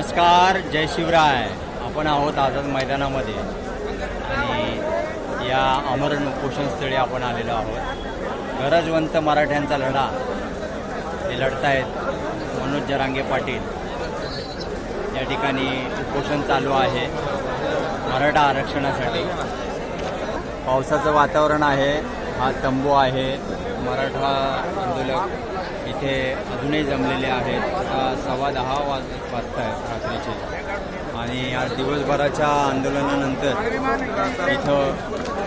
नमस्कार जय शिवराय. आपण आहोत आझाद मैदानामध्ये. आणि या अमरण उपोषणस्थळी आपण आलेलो आहोत. गरजवंत मराठ्यांचा लढा. ते लढतायत मनोज जरांगे पाटील. या ठिकाणी उपोषण चालू आहे मराठा आरक्षणासाठी. पावसाचं वातावरण आहे. हा तंबू आहे. मराठा आंदोलक इथे अजूनही जमलेले आहेत. आता सव्वा दहा वाज वाजता आहेत रात्रीचे. आणि आज दिवसभराच्या आंदोलनानंतर इथं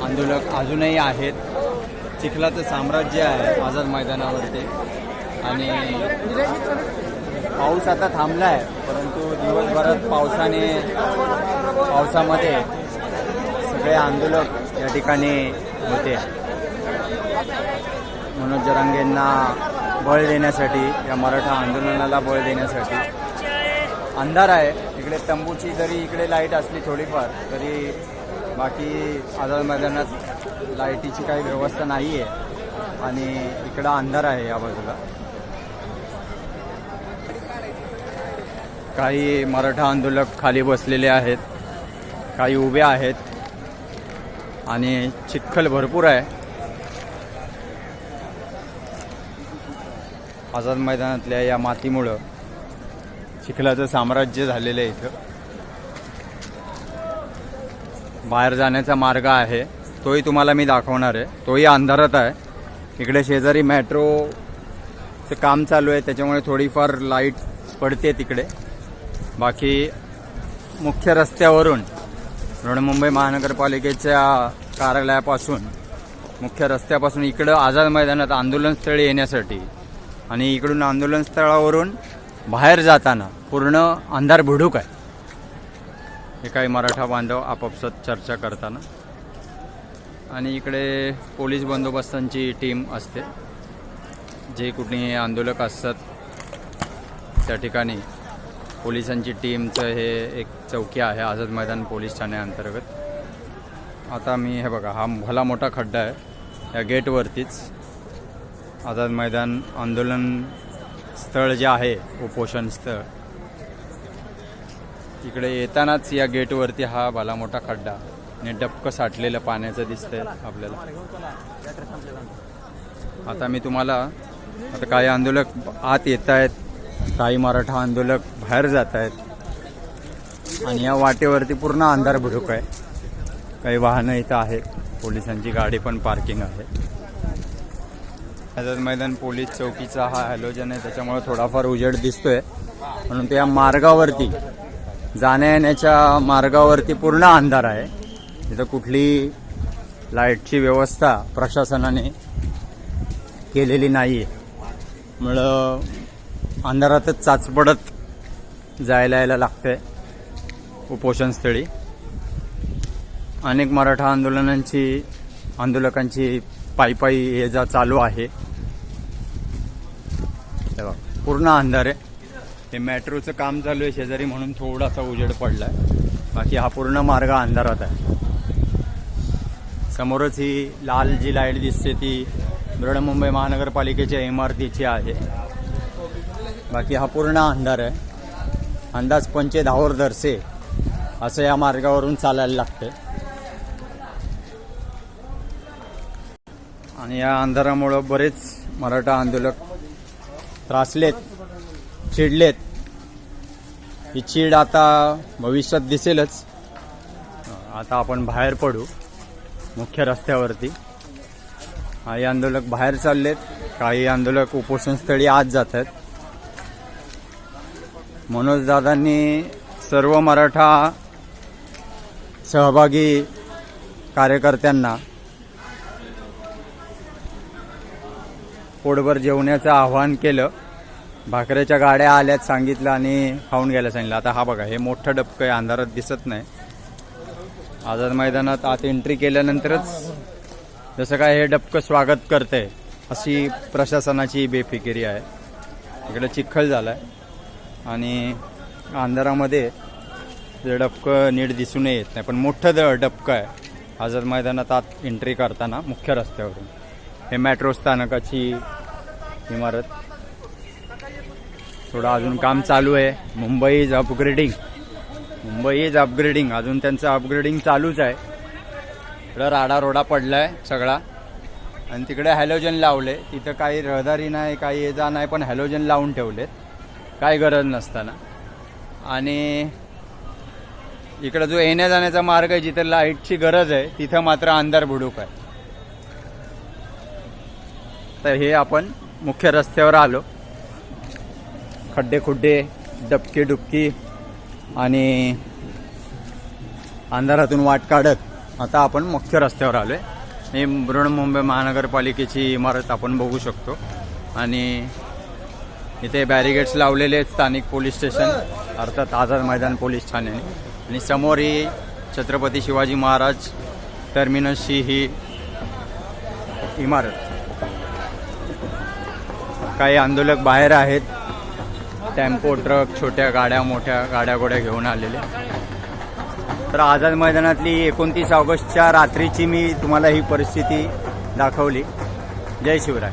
आंदोलक अजूनही आहेत. चिखलाचं साम्राज्य आहे आझाद मैदानावरती. आणि पाऊस आता थांबला आहे परंतु दिवसभरात पावसाने पावसामध्ये सगळे आंदोलक या ठिकाणी होते. मनोज जरांगेंना बळ देण्यासाठी या मराठा आंदोलनाला बळ देण्यासाठी. अंधार आहे. इकडे तंबूची जरी इकडे लाइट असली थोडीफार तरी बाकी आझाद मैदानात लाईटीची काही व्यवस्था नाही आहे आणि इकडं अंधार आहे या बाजूला. काही मराठा आंदोलक खाली बसलेले आहेत. काही उभे आहेत. आणि चिखल भरपूर आहे. आझाद मैदानातल्या या मातीमुळं चिखलाचं साम्राज्य झालेलं आहे इथं. बाहेर जाण्याचा मार्ग आहे. तोही तुम्हाला मी दाखवणार आहे. तोही अंधारात आहे. इकडे शेजारी मेट्रोचं काम चालू आहे. त्याच्यामुळे थोडीफार लाइट पडते तिकडे. बाकी मुख्य रस्त्यावरून मुंबई महानगरपालिकेच्या कार्यालयापासून मुख्य रस्त्यापासून इकडं आझाद मैदानात आंदोलनस्थळी येण्यासाठी आणि इकडून आंदोलनस्थळावरून बाहेर जाताना पूर्ण अंधार भुडूक आहे. हे काही मराठा बांधव आपापसात चर्चा करताना. आणि इकडे पोलीस बंदोबस्तांची टीम असते. जे कुठे आंदोलक असतात त्या ठिकाणी पोलिसांची टीमचं हे एक चौकी आहे आझाद मैदान पोलीस ठाण्याअंतर्गत आता मी हे बघा हा भला मोठा खड्डा आहे. या गेटवरतीच आझाद मैदान आंदोलन स्थळ जे आहे उपोषण स्थळ इकडे येतानाच या गेटवरती हा भला मोठा खड्डा आणि डबकं साठलेलं पाण्याचं दिसतंय आपल्याला. आता मी तुम्हाला आता काही आंदोलक आत येत आहेत काही मराठा आंदोलक बाहेर जात आहेत आणि या वाटेवरती पूर्ण अंधार भुडूक आहे. काही वाहनं इथं आहेत पोलिसांची गाडी पण पार्किंग आहे. आझाद मैदान पोलीस चौकीचा हा हॅलोजन आहे त्याच्यामुळे थोडाफार उजेड दिसतोय. म्हणून त्या मार्गावरती जाण्या येण्याच्या मार्गावरती पूर्ण अंधार आहे. तिथं कुठली लाईटची व्यवस्था प्रशासनाने केलेली नाही आहे मुळं अंधारातच चाचपडत जायला यायला लागतंय उपोषणस्थळी अनेक मराठा आंदोलनांची आंदोलकांची पायी पायी ये जा चालू आहे. पूर्ण अंधार आहे. हे मेट्रोचं काम चालू आहे शेजारी म्हणून थोडासा उजेड पडलाय. बाकी हा पूर्ण मार्ग अंधारात आहे. समोरच ही लाल जी लाइट दिसते ती बृहन्मुंबई महानगरपालिकेच्या इमारतीची आहे. बाकी हा पूर्ण अंधार आहे. अंदाज पंचे धावर दरसे असं या मार्गावरून चालायला लागते आणि या अंधारामुळं बरेच मराठा आंदोलक त्रासलेत चिडलेत. ही चीड आता भविष्यात दिसेलच. आता आपण बाहेर पडू मुख्य रस्त्यावरती. काही आंदोलक बाहेर चाललेत काही आंदोलक उपोषणस्थळी आत जात आहेत मनोजदादांनी सर्व मराठा सहभागी कार्यकर्त्यांना पोटभर जेवण्याचं आव्हान केलं. भाकऱ्याच्या गाड्या आल्यात सांगितलं आणि खाऊन घ्यायला सांगितलं. आता हा बघा हे मोठं डबकं आहे अंधारात दिसत नाही. आझाद मैदानात आत एंट्री केल्यानंतरच जसं काय हे डबकं स्वागत करतंय अशी प्रशासनाची बेफिकिरी आहे. इकडे चिखल झालाय. आणि अंधारामध्ये ते डबकं नीट दिसून येत नाही. पण मोठं द डबकं आहे. आझाद मैदानात आत एंट्री करताना मुख्य रस्त्यावरून. हे मेट्रो स्थानकाची इमारत. थोडं अजून काम चालू आहे. Mumbai is upgrading. Mumbai is upgrading. अजून त्यांचं अपग्रेडिंग चालूच आहे. इकडं राडा रोडा पडलाय सगळा. आणि तिकडे हॅलोजन लावले. तिथं काही रहदारी नाही काही ये जा नाही पण हॅलोजन लावून ठेवलेत. काय गरज नसताना. आणि इकडं जो येण्या जाण्याचा मार्ग आहे जिथे लाईटची गरज आहे तिथं मात्र अंधार बुडूक आहे. तर हे आपण मुख्य रस्त्यावर आलो. खड्डे खुड्डे डबकी डुबकी आणि अंधारातून वाट काढत आता आपण मुख्य रस्त्यावर आलो आहे हे बृहन्मुंबई महानगरपालिकेची इमारत आपण बघू शकतो. आणि इथे बॅरिगेड्स लावलेले आहेत स्थानिक पोलीस स्टेशन अर्थात आझाद मैदान पोलीस ठाण्याने. आणि समोर ही छत्रपती शिवाजी महाराज टर्मिनसची ही इमारत. काही आंदोलक बाहेर आहेत. टेम्पो ट्रक छोट्या गाड्या मोठ्या गाड्या गोड्या घेऊन आलेले. तर आझाद मैदानातली एकोणतीस ऑगस्टच्या रात्रीची मी तुम्हाला ही परिस्थिती दाखवली. जय शिवराय.